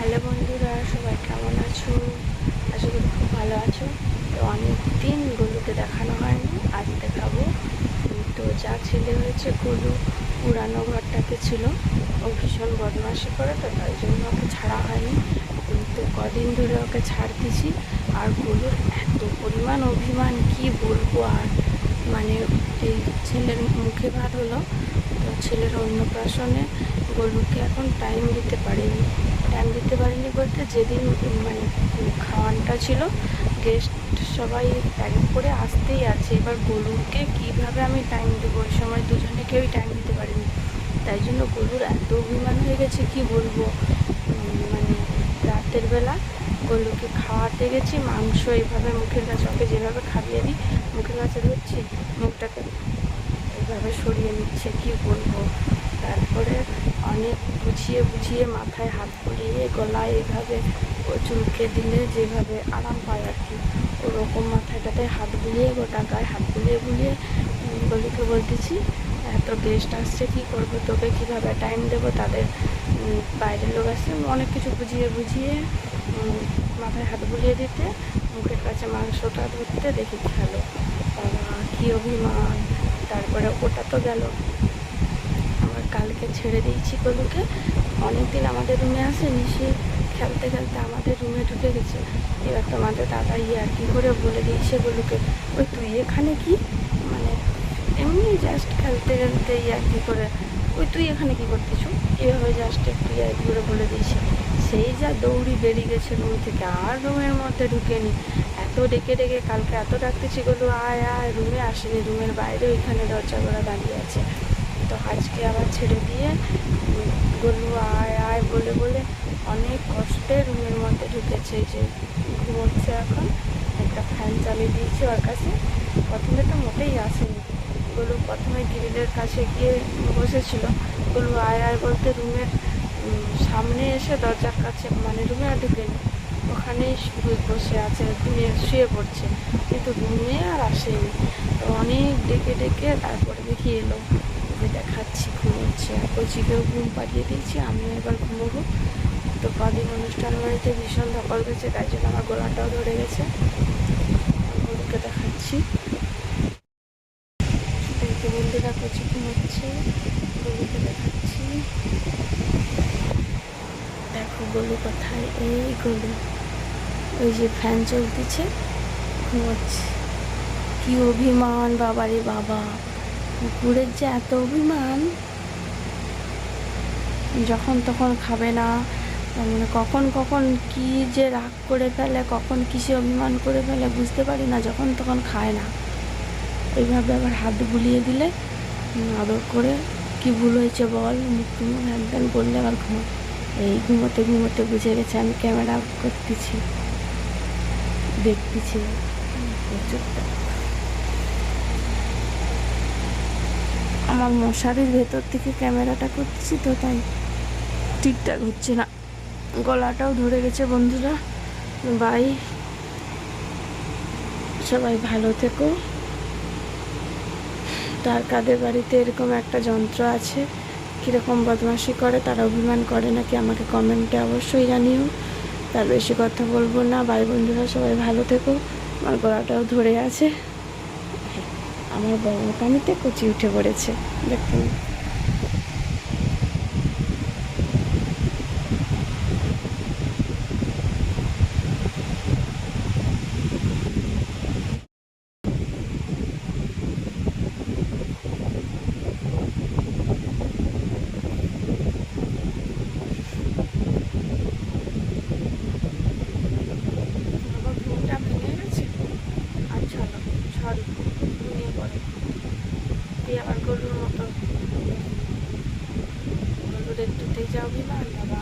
Hello বন্ধুরা, সবাই কেমন আছো? আশা করি খুব ভালো আছো। তো অনেক দিন গলুকে দেখানো হয়নি, আজ দেখাবো। তো যা ছেলে হয়েছে গলু, পুরানো ঘরটাতে ছিল। ও ভীষণ বদমাশি করে, তো তাই জন্য ওকে ছাড়া হয়নি। তো কদিন ধরে ওকে ছাড় দিছি। আর গলুর এত পরিমাণ অভিমান, কি বলব আর? মানে এই ছেলের মুখে ভাত হলো, তো ছেলের অন্নপ্রাশনে গরুকে এখন টাইম দিতে পারিনি। টাইম দিতে পারিনি বলতে, যেদিন মানে খাওয়ানটা ছিল গেস্ট সবাই এক করে আসতেই আছে। এবার গরুকে কীভাবে আমি টাইম দেবো? ওই সময় দুজনে কেউই টাইম দিতে পারিনি। তাই জন্য গরুর এত অভিমান হয়ে গেছে, কি বলব? মানে রাতের বেলা গরুকে খাওয়াতে গেছি, মাংস এইভাবে মুখের কাছে, ওকে যেভাবে খাইয়ে দিই, মুখের কাছে ধরছি, মুখটাকে এইভাবে সরিয়ে নিচ্ছে, কি বলব? তারপরে অনেক বুঝিয়ে বুঝিয়ে মাথায় হাত বুলিয়ে গলায় এভাবে ও চুলকে দিলে যেভাবে আরাম পায় আর কি। ওরকম মাথাটাতে হাত বুলিয়ে, গোটা গায়ে হাত বুলিয়ে বুলিয়ে গলুকে বলতেছি এত গেস্ট আসছে, কী করব, তোকে কীভাবে টাইম দেবো? তাদের বাইরের লোক আসছে অনেক কিছু বুঝিয়ে বুঝিয়ে মাথায় হাত বুলিয়ে দিতে, মুখের কাছে মাংসটা ধরতে দেখি খেলো। কী অভিমান। তারপরে ওটা তো গেল। আবার ছেড়ে দিয়েছি গলুকে অনেকদিন আমাদের রুমে আসেনি, সে খেলতে খেলতে আমাদের রুমে ঢুকে গেছে। এবার তোমাদের দাদা ইয়ে আর কি করে বলে দিয়েছে গলুকে ওই তুই এখানে কি? মানে এমনি জাস্ট খেলতে খেলতে ইয়ে আর কি করে। ওই তুই এখানে কি করতেছো? এভাবে জাস্ট একটু ইয়ার কি করে বলে দিয়েছে। সেই যা দৌড়ি বেরিয়ে গেছে রুম থেকে। আর রুমের মধ্যে ঢুকেনি। এত ডেকে ডেকে কালকে এত ডাকতেছি গেলো আয় আয় রুমে আসেনি। রুমের বাইরে ওইখানে দরজা করা দাঁড়িয়ে আছে। তো আজকে আবার ছেড়ে দিয়ে গলু আয় আয় বলে বলে অনেক কষ্টে রুমের মধ্যে ঢুকেছে যে ঘুমোচ্ছে এখন। একটা ফ্যান চালিয়ে দিয়েছি ওর কাছে। প্রথমে তো মোটেই আসেনি। গলু প্রথমে গ্রিলের কাছে গিয়ে বসেছিল। গলু আয় আয় বলতে রুমের সামনে এসে দরজার কাছে মানে রুমে আর ঢুকেনি। ওখানেই বসে আছে, ঘুমিয়ে, শুয়ে পড়ছে। কিন্তু রুমে আর আসেনি। তো অনেক ডেকে ডেকে তারপরে দেখি এলো। যে দেখাচ্ছি, ঘুমোচ্ছে। আর কচিকেও ঘুম পাঠিয়ে দিয়েছি, আমিও এবার ঘুমোবো। তো কদিন অনুষ্ঠান বাড়িতে ভীষণ ধকল গেছে তাই জন্য আমার গলাটাও ধরে গেছে। গরুকে দেখাচ্ছি। বন্ধুরা কচি ঘুমোচ্ছে। গরুকে দেখাচ্ছি। দেখো গলু কোথায়? এই গলু ওই যে ফ্যান চলতেছে, ঘুমোচ্ছে। কি অভিমান, বাবারে বাবা। কুকুরের যে এত অভিমান, যখন তখন খাবে না মানে কখন কখন কি যে রাগ করে ফেলে, কখন কিসে অভিমান করে ফেলে, বুঝতে পারি না, যখন তখন খায় না। এইভাবে আবার হাত বুলিয়ে দিলে আদর করে, কি ভুল হয়েছে বল মুখ টুমুখ হ্যান ত্যান বললে আবার ঘুমো এই ঘুমোতে ঘুমোতে বুঝে গেছে, আমি ক্যামেরা করতেছি, দেখতেছি। প্রচুরটা আমার মশারির ভেতর থেকে ক্যামেরাটা করছি তো, তাই ঠিকঠাক হচ্ছে না। গলাটাও ধরে গেছে বন্ধুরা। বাই। সবাই ভালো থেকো। তার কাদের বাড়িতে এরকম একটা যন্ত্র আছে, কীরকম বদমাশি করে তারা অভিমান করে নাকি আমাকে কমেন্টে অবশ্যই জানিও। তার বেশি কথা বলব না। বাই বন্ধুরা, সবাই ভালো থেকো। আমার গলাটাও ধরে আছে। আমার কানিতে কচি উঠে পড়েছে দেখুন। আবার ঘুমটা ভেঙে গেছে আর চলো সরি ঘুমিয়ে পড়ে দিয়ে আবার গরুর মতো গরুর একটু তেজা অভিমান বাবা